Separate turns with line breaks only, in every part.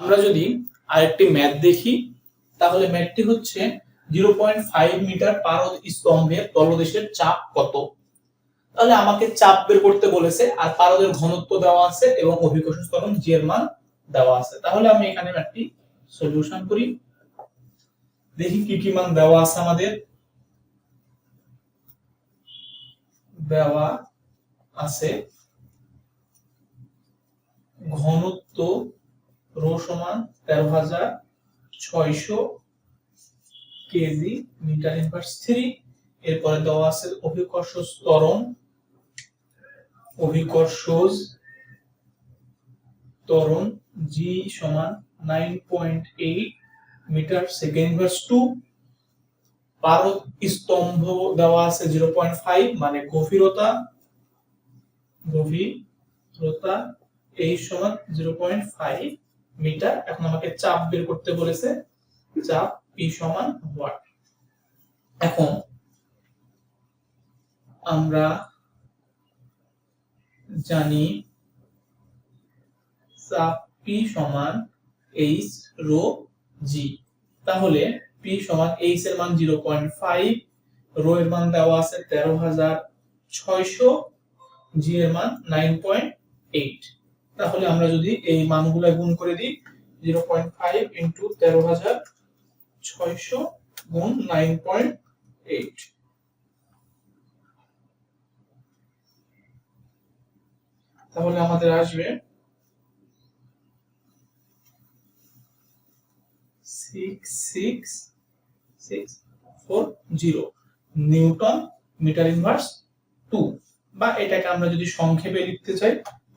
আমরা যদি আরেকটি ম্যাথ দেখি, তাহলে ম্যাথটি হচ্ছে জিরো পয়েন্ট ফাইভ মিটার পারদ স্তম্ভের তলদেশের চাপ কত? তাহলে আমাকে চাপ বের করতে বলেছে, আর পারদের ঘনত্ব দেওয়া আছে এবং অভিকর্ষ ত্বরণ জি এর মান দেওয়া আছে। তাহলে আমি এখানে ম্যাথটি সলিউশন করি। দেখি কি কি মান দেওয়া আছে আমাদের। দেওয়া আছে ঘনত্ব রো সমান তেরো হাজার ছয়শো কেজি মিটার ইনভার্স থ্রি। এরপরে দেওয়া আছে অভিকর্ষ ত্বরণ অভিকর্ষ ত্বরণ জি সমান nine point eight metre second inverse two. পারদ স্তম্ভ দেওয়া আছে জিরো পয়েন্ট ফাইভ মানে গভীরতা গভীরতা এই সমান জিরো পয়েন্ট ফাইভ মিটার। এখন আমাকে চাপ বের করতে বলেছে, চাপ পি সমান ওয়াট। এখন আমরা জানি চাপ পি সমান এইচ রো জি তাহলে পি সমান এইচ এর মান জিরো পয়েন্ট ফাইভ রো এর মান দেওয়া আছে তেরো হাজার ছয়শো জি এর মান নাইন পয়েন্ট এইট তাহলে আমরা যদি এই মানগুলো গুণ করে দিই জিরো পয়েন্ট ফাইভ ইন্টু তেরো হাজার ছয়শো গুণ নাইন পয়েন্ট এইট তাহলে আমাদের আসবে six six six four zero newton metre inverse two বা এটাকে আমরা যদি সংক্ষেপে লিখতে চাই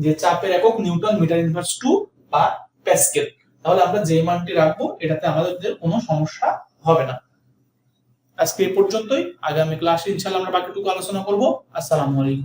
যে চাপের একক নিউটন মিটার ইনভার্স টু বা প্যাসকেল। তাহলে আমরা যে মানটি রাখব, এটাতে আমাদের কোনো সমস্যা হবে না। আজকে এই পর্যন্তই। আগামী ক্লাসে ইনশাআল্লাহ আমরা বাকিটুকু আলোচনা করব। আসসালামু আলাইকুম।